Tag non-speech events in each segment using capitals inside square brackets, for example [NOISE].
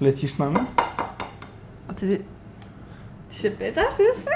Lecisz na mnie? A ty... Ty się pytasz jeszcze?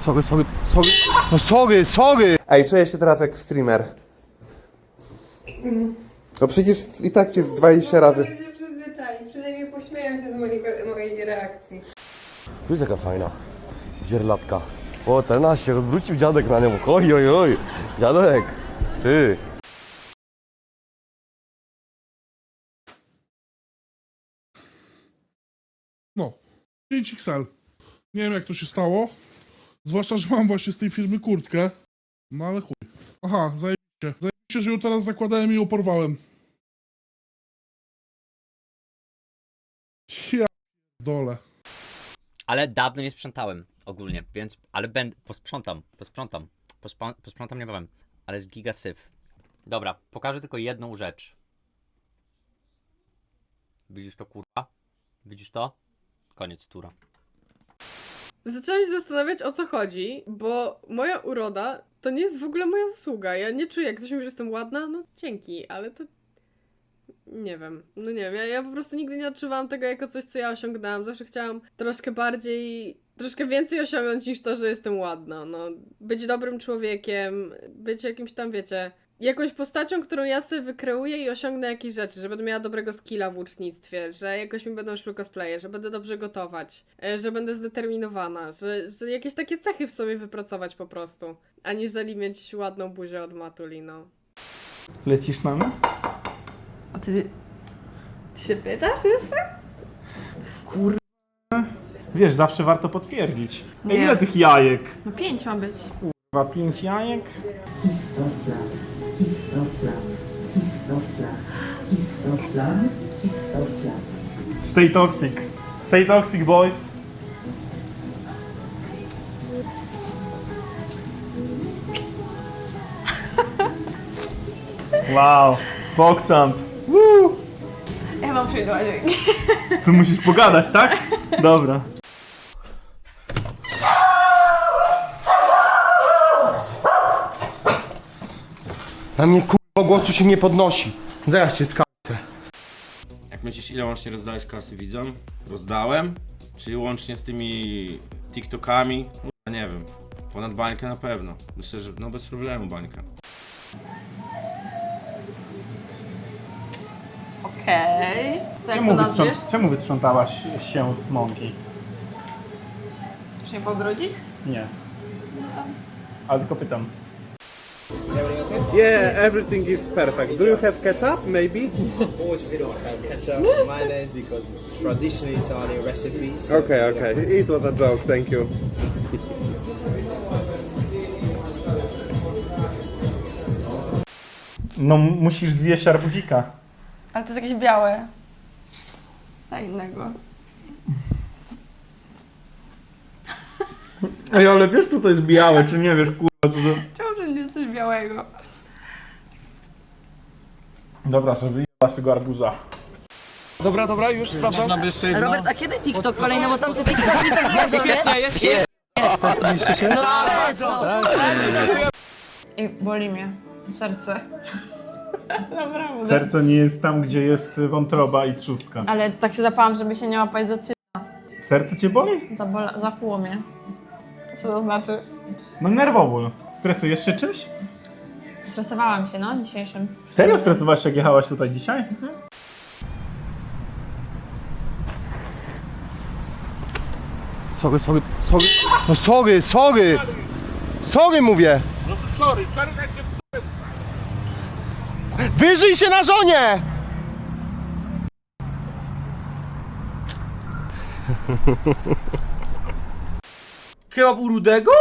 Sorry, sorry, sorry. No sorry, sorry! Ej, czuję się teraz jak streamer. No przecież i tak cię 20 razy. się przyzwyczaić, przynajmniej pośmieją się z mojej, mojej reakcji. Tu jest jaka fajna. Dzierlatka. O, ten się odwrócił dziadek na nią. Oj, oj, oj. Dziadek. Ty. No, 5XL. Nie wiem jak to się stało. Zwłaszcza, że mam właśnie z tej firmy kurtkę. No ale chuj. Aha, zajebiście. Zajebiście, że ją teraz zakładałem i ją porwałem. Ja dole. Ale dawno nie sprzątałem ogólnie, więc. Ale będę. Posprzątam, posprzątam. Pospa, posprzątam niebawem. Ale z giga syf. Dobra, pokażę tylko jedną rzecz. Widzisz to kurwa? Widzisz to? Koniec tura. Zaczęłam się zastanawiać o co chodzi, bo moja uroda to nie jest w ogóle moja zasługa. Ja nie czuję, jak ktoś mówi, że jestem ładna, no dzięki, ale to. Nie wiem, no nie wiem, ja, ja po prostu nigdy nie odczuwałam tego jako coś, co ja osiągnęłam. Zawsze chciałam troszkę bardziej, troszkę więcej osiągnąć niż to, że jestem ładna. No, być dobrym człowiekiem, być jakimś tam, wiecie, jakąś postacią, którą ja sobie wykreuję i osiągnę jakieś rzeczy, że będę miała dobrego skilla w ucznictwie, że jakoś mi będą szły cosplaye, że będę dobrze gotować, e, że będę zdeterminowana, że, że jakieś takie cechy w sobie wypracować po prostu, aniżeli mieć ładną buzię od matuli, no. Lecisz na mnie? A ty... Ty się pytasz jeszcze? Wiesz, zawsze warto potwierdzić. Ej, Nie. ile tych jajek? No pięć ma być. Chyba pięć jajek? So slow. He's so slow. Stay toxic. Stay toxic, boys. Wow, pokcamp. Ja mam przyjść do Co musisz pogadać, tak? Dobra. Na mnie kurwa głosu się nie podnosi. Zaraz cię skalcę. Jak myślisz, ile łącznie rozdałeś kasy widzom? Rozdałem? Czyli łącznie z tymi TikTokami? No, nie wiem. Ponad bańkę na pewno. Myślę, że no bez problemu bańka. Okej. Okay. Czemu, wysprząt- czemu wysprzątałaś się z mąki? się pogrodzić? Nie. Ale tylko pytam. Yeah, everything is perfect. Do you have ketchup, maybe? course we don't have ketchup and mayonnaise because it's traditionally Italian recipes. Okay, okay. It was a joke, thank you. No musisz zjeść arbuzika. Ale to jest jakieś białe. A innego. Ej, ale wiesz co to jest białe, czy nie wiesz, kurwa, co to... Czemu wszędzie jest coś białego? Dobra, że wyjęła z tego arbuza. Dobra, dobra, już sprawdzam. Robert, a kiedy TikTok kolejny, bo tamte TikToki to wiesz, nie? jest, jest. No bez, no. I boli mnie serce. [LAUGHS] Naprawdę. Serce nie jest tam, gdzie jest wątroba i trzustka. Ale tak się zapałam, żeby się nie łapać za cy... Serce cię boli? Zabola... Zakuło mnie. Co to znaczy? No nerwowo. Stresujesz się czymś? Stresowałam się, no, dzisiejszym. Serio stresowałaś jak jechałaś tutaj dzisiaj? Sorry, sorry, sorry. No sorry, sorry! Sorry mówię! No to sorry, Karyna cię Wyżyj się na żonie! Kebab u Rudego?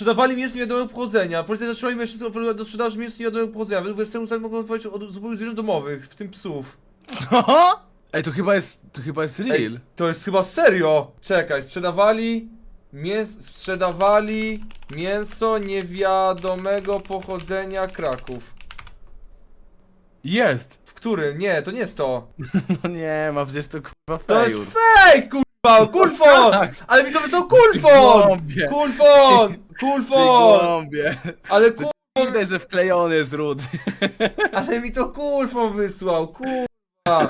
Sprzedawali mięso niewiadomego pochodzenia. Policja zatrzymali mężczyznę do sprzedaży mięsa niewiadomego pochodzenia. Według ustali mogą powiedzieć o zupełnie zwierząt domowych, w tym psów. Co? Ej, to chyba jest, to chyba jest real. Ej, to jest chyba serio. Czekaj, sprzedawali mięs sprzedawali mięso niewiadomego pochodzenia Kraków. Jest! W którym? Nie, to nie jest to. [LAUGHS] No nie, ma przecież to kurwa To jest fejur. fake, kurwa, [LAUGHS] kulfon! Ale mi to wysłał kulfon! [LAUGHS] Głąbie. Kulfon! Kulfon! Ale kur... Widać, że wklejony jest rudy. [LAUGHS] Ale mi to kulfon wysłał, kurwa.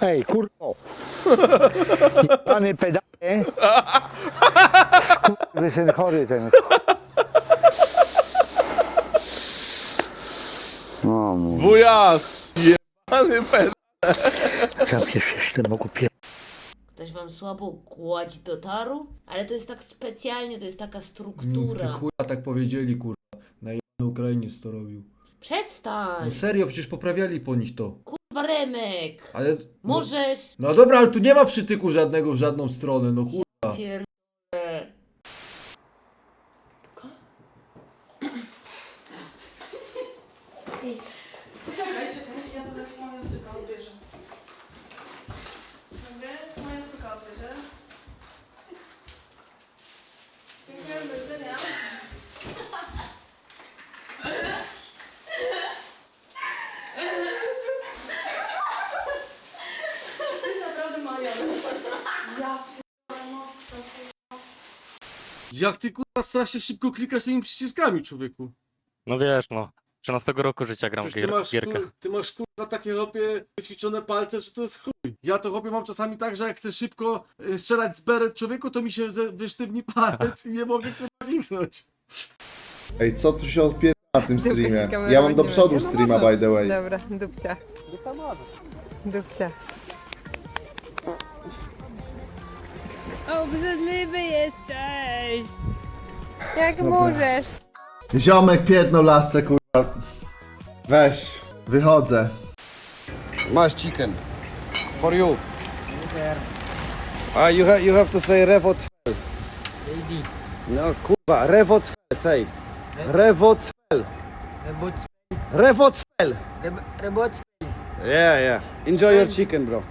Hej, kurwo! Pany pedale! Skurwysyn chory ten. No, mój. Wujas! Jebany ped... Zamkniesz się z tym mogу pier... Wam słabo kładź do taru? Ale to jest tak specjalnie, to jest taka struktura. chuja tak powiedzieli, kurwa. Na Ukrainie to robił. Przestań! No serio, przecież poprawiali po nich to. Kurwa Remek! Ale... Możesz! No dobra, ale tu nie ma przytyku żadnego w żadną stronę, no kurwa. Pierdolę. Czekaj, czekaj, ja będę moją córkę odbierze. Mówię, moja córka odbierze. Dziękuję, do widzenia. To jest naprawdę moja. Ja pierdolę mocno. Jak ty kurwa strasznie szybko klikasz tymi przyciskami, człowieku. No wiesz, no. 13 roku życia gram w Przecież ty gier- masz, gierkach. kur, ty masz kurwa takie hopie wyćwiczone palce, że to jest chuj. Ja to hopie mam czasami tak, że jak chcę szybko y, strzelać z beret człowieku, to mi się ze- wysztywni palec i nie mogę kurwa kliknąć. Ej, co tu się odpiera na tym streamie? Ja mam do przodu streama, by the way. Dobra, dupcia. Dupcia. Obrzydliwy jesteś! Jak możesz? Ziomek pierdnął lasce, kurwa. Weź, wychodzę. Masz chicken. For you. Ah, you have, you have to say rewocfel. No kurwa, rewocfel, say. Rewocfel. Rewocfel. Yeah, yeah. Enjoy your chicken, bro.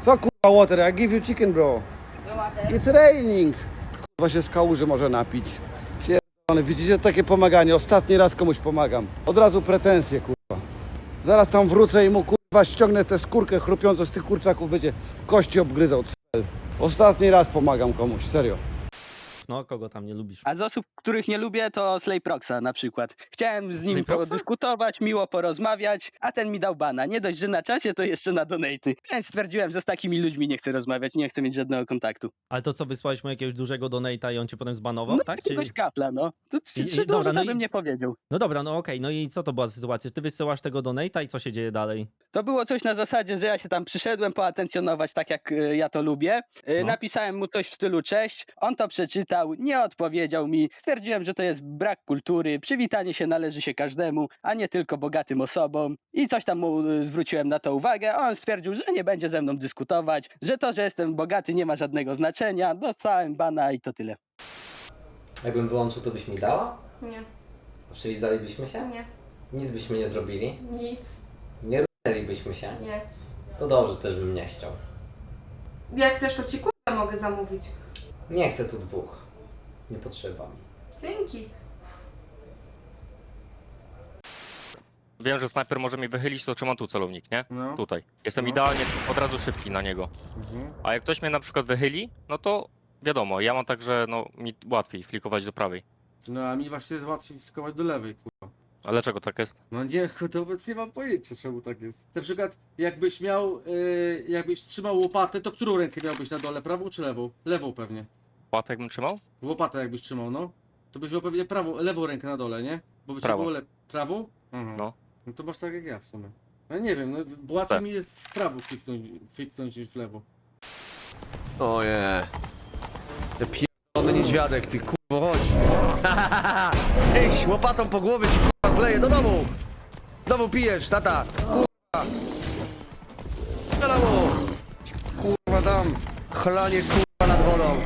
Co kurwa water? I give you chicken, bro. It's raining. Kurwa się z kałuży może napić. Pierdolony, Widzicie takie pomaganie? Ostatni raz komuś pomagam. Od razu pretensje, kurwa. Zaraz tam wrócę i mu kurwa ściągnę tę skórkę chrupiącą z tych kurczaków, będzie kości obgryzał. Ostatni raz pomagam komuś, serio. No, kogo tam nie lubisz? A z osób, których nie lubię, to Slayproxa na przykład. Chciałem z nim podyskutować, miło porozmawiać, a ten mi dał bana. Nie dość, że na czasie, to jeszcze na donaty. Więc stwierdziłem, że z takimi ludźmi nie chcę rozmawiać, nie chcę mieć żadnego kontaktu. Ale to co, wysłałeś mu jakiegoś dużego donata i on cię potem zbanował, No tak? jakiegoś kafla, no. To I- trzy dobra, no to i- bym nie powiedział. No dobra, no okej, no i co to była sytuacja? Ty wysyłasz tego donata i co się dzieje dalej? To było coś na zasadzie, że ja się tam przyszedłem poatencjonować tak, jak y, ja to lubię. Y, No. Napisałem mu coś w stylu cześć, on to przeczytał, nie odpowiedział mi. Stwierdziłem, że to jest brak kultury, przywitanie się należy się każdemu, a nie tylko bogatym osobom. I coś tam mu y, zwróciłem na to uwagę, a on stwierdził, że nie będzie ze mną dyskutować, że to, że jestem bogaty nie ma żadnego znaczenia, dostałem bana i to tyle. Jakbym wyłączył, to byś mi dała? Nie, Przylizalibyśmy się? nie, Nic byśmy nie zrobili? nic, Nie rynęlibyśmy się? nie. To dobrze, też bym nie chciał. Jak chcesz, to ci kurwa mogę zamówić. Nie chcę tu dwóch. Nie potrzeba mi. Dzięki. Wiem, że snajper może mi wychylić, to trzymam tu celownik, nie? No. Tutaj. Jestem No. idealnie od razu szybki na niego. Mhm. A jak ktoś mnie na przykład wychyli, no to wiadomo, ja mam tak, że no mi łatwiej flikować do prawej. No a mi właśnie jest łatwiej flikować do lewej, kurwa. A dlaczego tak jest? No nie, [LAUGHS] to obecnie nie mam pojęcia czemu tak jest. Na przykład jakbyś miał, yy, jakbyś trzymał łopatę, to którą rękę miałbyś na dole, prawą czy lewą? Lewą pewnie. Łatę jakbym trzymał? Łopatę jakbyś trzymał, no. To byś miał pewnie prawą, lewą rękę na dole, nie? Bo by Prawą. Było le... Prawą? Mhm. No. No to masz tak jak ja w sumie. No nie wiem, no bo łatwiej Tak. mi jest w prawo fiknąć, fiknąć niż w lewo. O nie. Te pierdolony niedźwiadek, ty kurwo, chodź. [LAUGHS] Ej, łopatą po głowie ci kurwa zleje, do domu. Znowu pijesz, tata. Kurwa. Do domu. Ci, Kurwa dam. Chlanie kurwa nad wodą.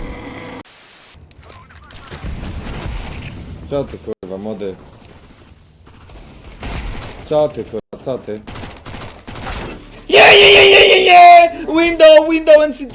Co ty, kurwa, młody? Co ty, kurwa, co ty? Window, window NCT!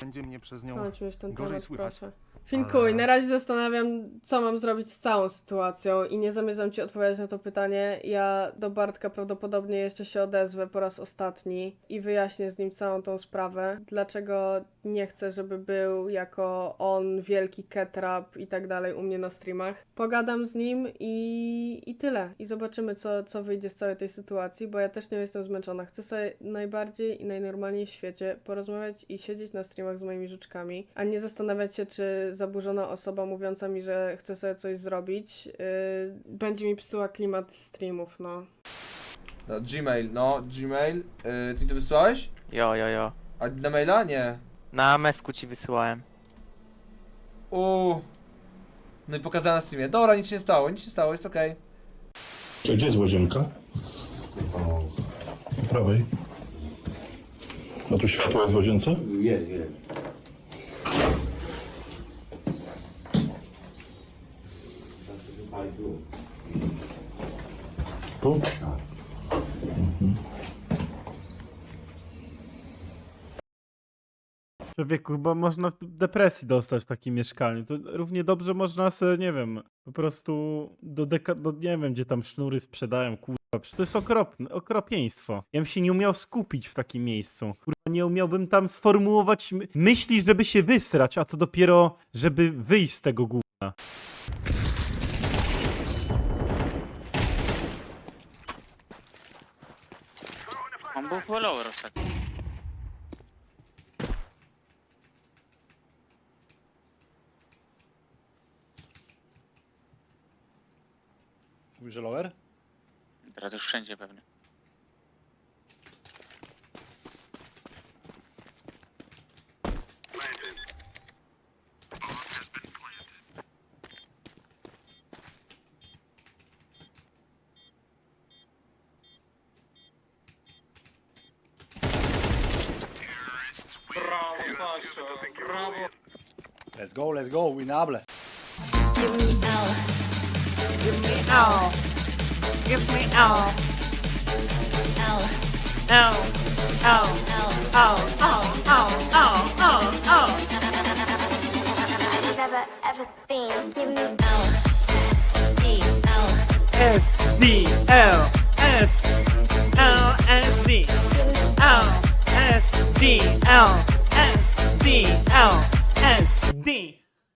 Będzie mnie przez nią Chodźmy już ten Gorzej temat, słychać. proszę. Finkuj, na razie zastanawiam, co mam zrobić z całą sytuacją i nie zamierzam ci odpowiadać na to pytanie. Ja do Bartka prawdopodobnie jeszcze się odezwę po raz ostatni i wyjaśnię z nim całą tą sprawę. Dlaczego nie chcę, żeby był jako on wielki ketrap i tak dalej u mnie na streamach. Pogadam z nim i, i tyle. I zobaczymy, co, co wyjdzie z całej tej sytuacji, bo ja też nie jestem zmęczona. Chcę sobie najbardziej i najnormalniej w świecie porozmawiać i siedzieć na streamach z moimi życzkami, a nie zastanawiać się, czy zaburzona osoba mówiąca mi, że chce sobie coś zrobić, yy, będzie mi psuła klimat streamów, no. No, Gmail, no, Gmail. Yy, ty mi to wysłałeś? Jo, jo, jo. A na maila? Nie. Na mesku ci wysyłałem. Uuu. No i pokazałem na streamie. Dobra, nic się nie stało, nic się nie stało, jest okej. Gdzie jest łazienka? Po prawej. A tu światło jest w łazience? Jest, jest. Tu? Człowieku, chyba można depresji dostać w takim mieszkaniu. To równie dobrze można sobie, nie wiem, po prostu do deka... Do, nie wiem, gdzie tam sznury sprzedają, kurwa. Przecież to jest okropne, okropieństwo. Ja bym się nie umiał skupić w takim miejscu. Kurwa, nie umiałbym tam sformułować my- myśli, żeby się wysrać, a co dopiero, żeby wyjść z tego gówna. Był follower ostatnio. Mówisz, że lower? Teraz już wszędzie pewnie. Let's go, let's go, winable. Give me L. Give me L. Give me L. L. L. L. L. L. L. L. L. L. L. Never ever seen. Give me L. D. L. S, D, L, S, L, S, D, Give me L, S, D, L, C L.